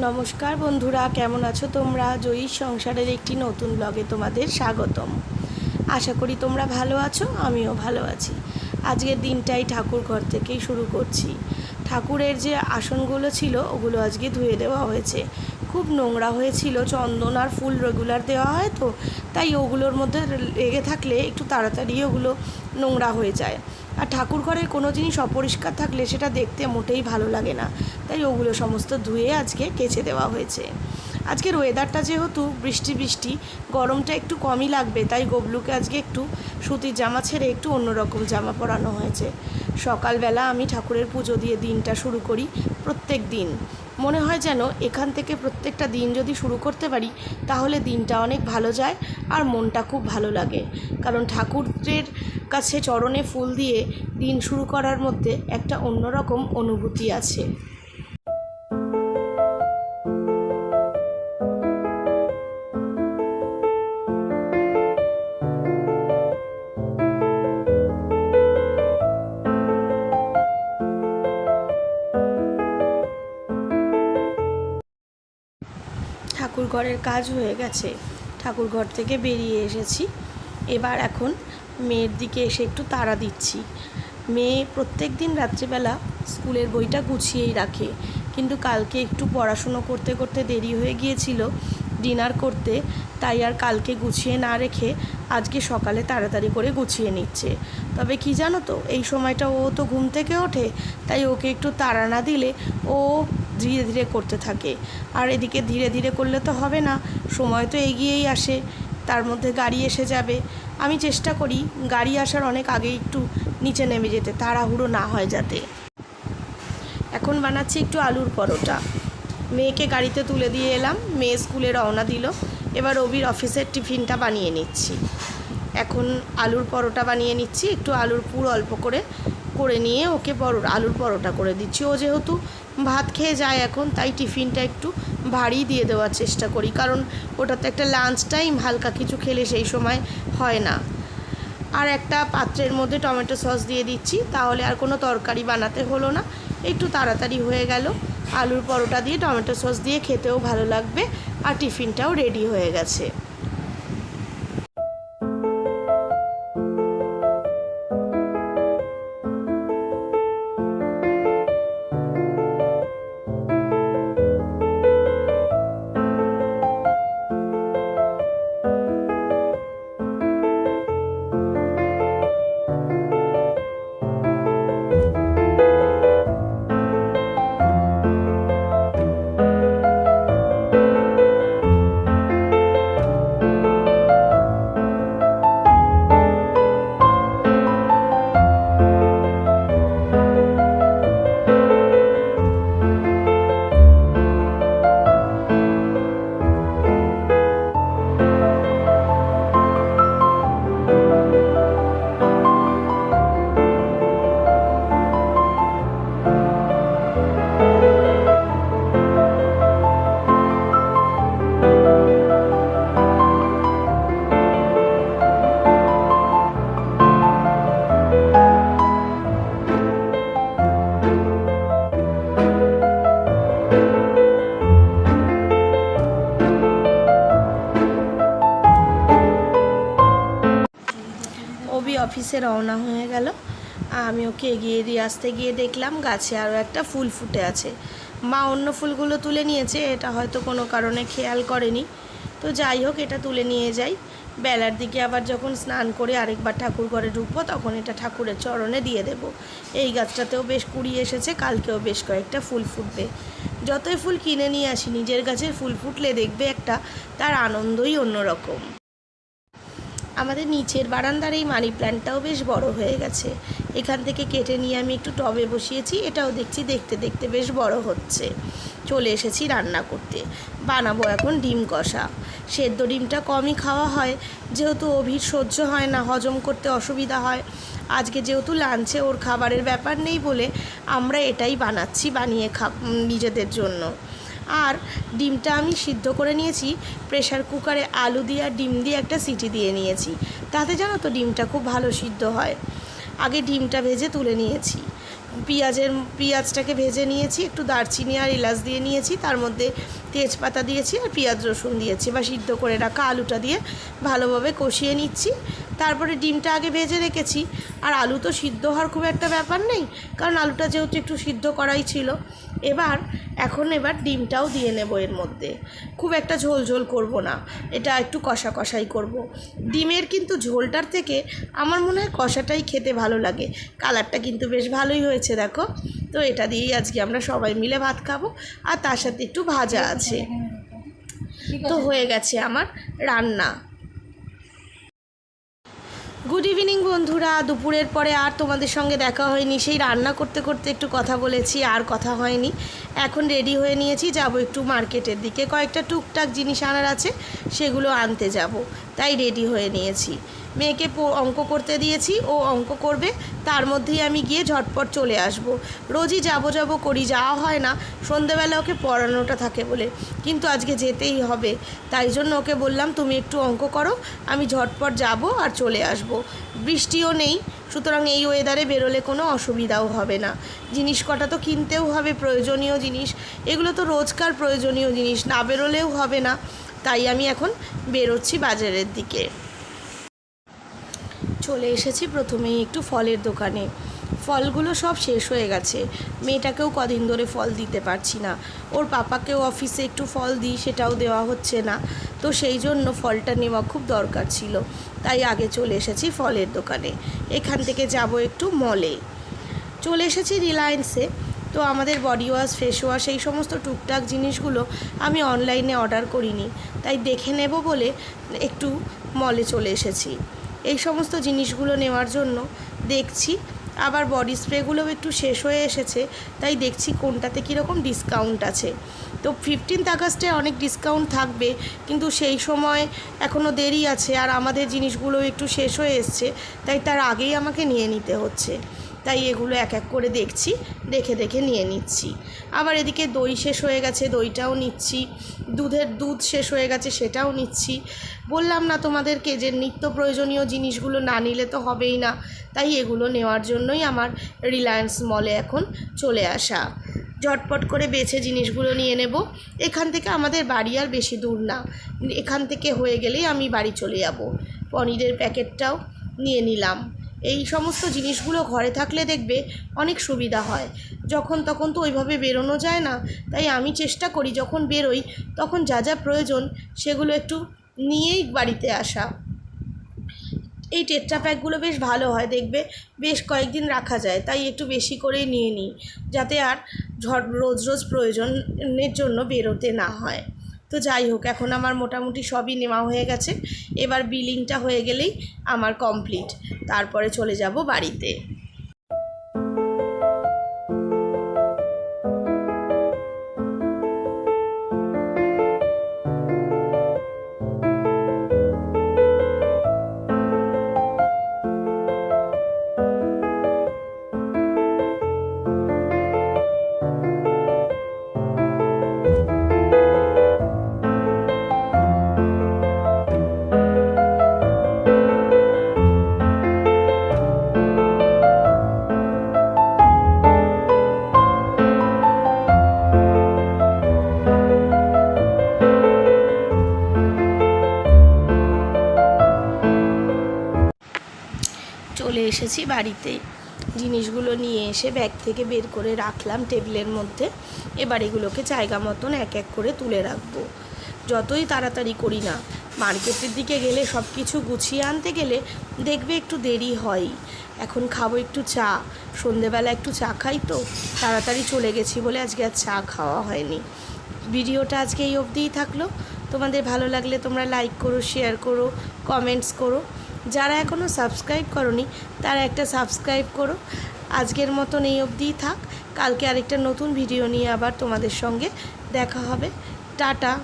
নমস্কার বন্ধুরা, কেমন আছো তোমরা? জয়ীর সংসারের একটি নতুন ব্লগে তোমাদের স্বাগতম। আশা করি তোমরা ভালো আছো, আমিও ভালো আছি। আজকের দিনটাই ঠাকুর ঘর থেকেই শুরু করছি। ঠাকুরের যে আসনগুলো ছিল, ওগুলো আজকে ধুয়ে দেওয়া হয়েছে। খুব নোংরা হয়েছিল, চন্দন আর ফুল রেগুলার দেওয়া হয় তো, তাই ওগুলোর মধ্যে লেগে থাকলে একটু তাড়াতাড়ি ওগুলো নোংরা হয়ে যায়। আর ঠাকুর ঘরের কোনো জিনিস অপরিষ্কার থাকলে সেটা দেখতে মোটেই ভালো লাগে না। তাই ওগুলো সমস্ত ধুয়ে আজকে কেচে দেওয়া হয়েছে। আজকের ওয়েদারটা যেহেতু বৃষ্টি বৃষ্টি, গরমটা একটু কমই লাগবে, তাই গবলুকে আজকে একটু সুতির জামা ছেড়ে একটু অন্যরকম জামা পরানো হয়েছে। সকালবেলা আমি ঠাকুরের পুজো দিয়ে দিনটা শুরু করি প্রত্যেক দিন। মনে হয় যেন এখান থেকে প্রত্যেকটা দিন যদি শুরু করতে পারি, তাহলে দিনটা অনেক ভালো যায় আর মনটা খুব ভালো লাগে। কারণ ঠাকুরের কাছে চরণে ফুল দিয়ে দিন শুরু করার মধ্যে একটা অন্যরকম অনুভূতি আছে। ঠাকুর ঘরের কাজ হয়ে গেছে। ঠাকুর ঘর থেকে বেরিয়ে এসেছি। এবার এখন মেয়ের দিকে এসে একটু তাড়া দিচ্ছি। মেয়ে প্রত্যেক দিন রাত্রিবেলা স্কুলের বইটা গুছিয়েই রাখে। কিন্তু কালকে একটু পড়াশুনো করতে করতে দেরি হয়ে গিয়েছিল ডিনার করতে, তাই আর কালকে গুছিয়ে না রেখে আজকে সকালে তাড়াতাড়ি করে গুছিয়ে নিচ্ছে। তবে কি জানো তো, এই সময়টা ও তো ঘুম থেকে ওঠে, তাই ওকে একটু তাড়া না দিলে ও ধীরে ধীরে করতে থাকে। আর এদিকে ধীরে ধীরে করলে তো হবে না, সময় তো এগিয়েই আসে, তার মধ্যে গাড়ি এসে যাবে। আমি চেষ্টা করি গাড়ি আসার অনেক আগে একটু নিচে নেমে যেতে, তাড়াহুড়ো না হয় যাতে। এখন বানাচ্ছি একটু আলুর পরোটা। মেয়েকে গাড়িতে তুলে দিয়ে এলাম, মেয়ে স্কুলে রওনা দিল। এবার অবির অফিসের টিফিনটা বানিয়ে নিচ্ছি। এখন আলুর পরোটা বানিয়ে নিচ্ছি, একটু আলুর পুর অল্প করে করে নিয়ে ওকে পরো, আলুর পরোটা করে দিচ্ছি। ও যেহেতু ভাত খেয়ে যায় এখন, তাই টিফিনটা একটু ভারী দিয়ে দেওয়ার চেষ্টা করি। কারণ ওটা তো একটা লাঞ্চ টাইম হালকা কিছু খেলে সেই সময় হয় না। আর একটা পাত্রের মধ্যে টমেটো সস দিয়ে দিচ্ছি, তাহলে আর কোনো তরকারি বানাতে হলো না। একটু তাড়াতাড়ি হয়ে গেল। আলুর পরোটা দিয়ে টমেটো সস দিয়ে খেতেও ভালো লাগবে, আর টিফিনটাও রেডি হয়ে গেছে। অবি রওনা হয়ে গেল। আমি ওকে এগিয়ে দিয়ে আসতে গিয়ে দেখলাম গাছে আরও একটা ফুল ফুটে আছে। মা অন্য ফুলগুলো তুলে নিয়েছে, এটা হয়তো কোনো কারণে খেয়াল করেনি। তো যাই হোক, এটা তুলে নিয়ে যাই। বেলার দিকে আবার যখন স্নান করে আরেকবার ঠাকুর ঘরে ঢুকবো, তখন এটা ঠাকুরের চরণে দিয়ে দেব। এই গাছটাতেও বেশ কুড়ি এসেছে, কালকেও বেশ কয়েকটা ফুল ফুটবে। যতই ফুল কিনে নিয়ে আসি, নিজের গাছের ফুল ফুটলে দেখবে একটা, তার আনন্দই অন্যরকম। আমাদের নিচের বারান্দার এই মানি প্ল্যান্টটাও বেশ বড় হয়ে গেছে। এখান থেকে কেটে নিয়ে আমি একটু টবে বসিয়েছি, এটাও দেখছি দেখতে দেখতে বেশ বড় হচ্ছে। চলে এসেছি রান্না করতে। বানাবো এখন ডিম কষা। সেদ্ধ ডিমটা কমই খাওয়া হয়, যেহেতু অভির সহ্য হয় না, হজম করতে অসুবিধা হয়। আজকে যেহেতু লাঞ্চে ওর খাবারের ব্যাপার নেই বলে আমরা এটাই বানাচ্ছি, বানিয়ে খা নিজেদের জন্য। আর ডিমটা আমি সিদ্ধ করে নিয়েছি। প্রেশার কুকারে আলু দিয়ে আর ডিম দিয়ে একটা সিটি দিয়ে নিয়েছি। তাতে জানো তো ডিমটা খুব ভালো সিদ্ধ হয়। আগে ডিমটা ভেজে তুলে নিয়েছি। পেঁয়াজের, পেঁয়াজটাকে ভেজে নিয়েছি, একটু দারচিনি আর এলাচ দিয়ে নিয়েছি, তার মধ্যে তেজপাতা দিয়েছি আর পেঁয়াজ রসুন দিয়েছি। বা সিদ্ধ করে রাখা আলুটা দিয়ে ভালোভাবে কষিয়ে নিচ্ছি। তারপরে ডিমটা আগে ভেজে রেখেছি। আর আলু তো সিদ্ধ হওয়ার খুব একটা ব্যাপার নেই, কারণ আলুটা যেহেতু একটু সিদ্ধ করাই ছিল। এবার এখন এবার ডিমটাও দিয়ে নেব এর মধ্যে। খুব একটা ঝোল ঝোল করব না এটা একটু কষা কষাই করব। ডিমের কিন্তু ঝোলটার থেকে আমার মনে হয় কষাটাই খেতে ভালো লাগে। কালারটা কিন্তু বেশ ভালোই হয়েছে দেখো। তো এটা দিয়েই আজকে আমরা সবাই মিলে ভাত খাব আর তার সাথে একটু ভাজা আছে। তো হয়ে গেছে আমার রান্না। গুড ইভিনিং বন্ধুরা। দুপুরের পরে আর তোমাদের সঙ্গে দেখা হয়নি। সেই রান্না করতে করতে একটু কথা বলেছি, আর কথা হয়নি। এখন রেডি হয়ে নিয়েছি, যাব একটু মার্কেটের দিকে। কয়েকটা টুকটাক জিনিস আনার আছে, সেগুলো আনতে যাব। তাই রেডি হয়ে নিয়েছি। মেয়েকে অঙ্ক করতে দিয়েছি, ও অঙ্ক করবে, তার মধ্যেই আমি গিয়ে ঝটপট চলে আসব। রোজই যাব যাব করি, যাওয়া হয় না, সন্ধেবেলা ওকে পড়ানোটা থাকে বলে। কিন্তু আজকে যেতেই হবে, তাই জন্য ওকে বললাম, তুমি একটু অঙ্ক করো, আমি ঝটপট যাব আর চলে আসব। বৃষ্টিও নেই, সুতরাং এই ওয়েদারে বেরোলে কোনো অসুবিধাও হবে না। জিনিস কটা তো কিনতেও হবে, প্রয়োজনীয় জিনিস। এগুলো তো রোজকার প্রয়োজনীয় জিনিস, না বেরোলেও হবে না। তাই আমি এখন বেরোচ্ছি বাজারের দিকে। চলে এসেছি প্রথমেই একটু ফলের দোকানে। ফলগুলো সব শেষ হয়ে গেছে। মেয়েটাকেও কদিন ধরে ফল দিতে পারছি না। ওর পাপাকেও অফিসে একটু ফল দিই, সেটাও দেওয়া হচ্ছে না। তো সেই জন্য ফলটা নেওয়া খুব দরকার ছিল। তাই আগে চলে এসেছি ফলের দোকানে। এখান থেকে যাব একটু মলে। চলে এসেছি রিলায়েন্সে। তো আমাদের বডি ওয়াশ, ফেস ওয়াশ এই সমস্ত টুকটাক জিনিসগুলো আমি অনলাইনে অর্ডার করিনি। তাই দেখে নেব বলে একটু মলে চলে এসেছি। এই সমস্ত জিনিসগুলো নেওয়ার জন্য দেখছি। আবার বডি স্প্রেগুলোও একটু শেষ হয়ে এসেছে, তাই দেখছি কোনটাতে কীরকম ডিসকাউন্ট আছে। তো ফিফটিন্থ আগস্টে অনেক ডিসকাউন্ট থাকবে, কিন্তু সেই সময় এখনও দেরি আছে আর আমাদের জিনিসগুলো একটু শেষ হয়ে এসছে, তাই তার আগেই আমাকে নিয়ে নিতে হচ্ছে। তাই এগুলো এক এক করে দেখছি, দেখে দেখে নিয়ে নিচ্ছি। আবার এদিকে দই শেষ হয়ে গেছে, দইটাও নিচ্ছি। দুধের দুধ শেষ হয়ে গেছে, সেটাও নিচ্ছি। বললাম না তোমাদেরকে যে নিত্য প্রয়োজনীয় জিনিসগুলো না নিলে তো হবেই না। তাই এগুলো নেওয়ার জন্যই আমার রিলায়েন্স মলে এখন চলে আসা। ঝটপট করে বেছে জিনিসগুলো নিয়ে নেব। এখান থেকে আমাদের বাড়ি আর বেশি দূর না। এখান থেকে হয়ে গেলেই আমি বাড়ি চলে যাব। পনিরের প্যাকেটটাও নিয়ে নিলাম। এই সমস্ত জিনিসগুলো ঘরে থাকলে দেখবে অনেক সুবিধা হয়। যখন তখন তো ওইভাবে বেরোনো যায় না। তাই আমি চেষ্টা করি যখন বেরোই, তখন যা যা প্রয়োজন সেগুলো একটু নিয়েই বাড়িতে আসা। এই টেট্রা প্যাকগুলো বেশ ভালো হয়, দেখবে বেশ কয়েকদিন রাখা যায়, তাই একটু বেশি করেই নিয়ে নিই। যাতে আর ঝড়, রোজ রোজ প্রয়োজনের জন্য বেরোতে না হয়। তো যাই হোক, এখন আমার মোটামুটি সবই নেওয়া হয়ে গেছে। এবার বিলিংটা হয়ে গেলেই আমার কমপ্লিট তারপরে চলে যাব বাড়িতে। এসেছি বাড়িতে। জিনিসগুলো নিয়ে এসে ব্যাগ থেকে বের করে রাখলাম টেবিলের মধ্যে। এবার এগুলোকে জায়গা মতন এক এক করে তুলে রাখব। যতই তাড়াতাড়ি করি না, মার্কেটের দিকে গেলে সব কিছু গুছিয়ে আনতে গেলে দেখবে একটু দেরি হয়। এখন খাব একটু চা, সন্ধেবেলা একটু চা খাই তো, তাড়াতাড়ি চলে গেছি বলে আজকে আর চা খাওয়া হয়নি। ভিডিওটা আজকে এই অবধিই থাকল। তোমাদের ভালো লাগলে তোমরা লাইক করো শেয়ার করো কমেন্টস করো। যারা এখনও সাবস্ক্রাইব করনি, তারা একটা সাবস্ক্রাইব করো। আজকের মতন এই অবধিই থাক। কালকে আরেকটা নতুন ভিডিও নিয়ে আবার তোমাদের সঙ্গে দেখা হবে। টাটা।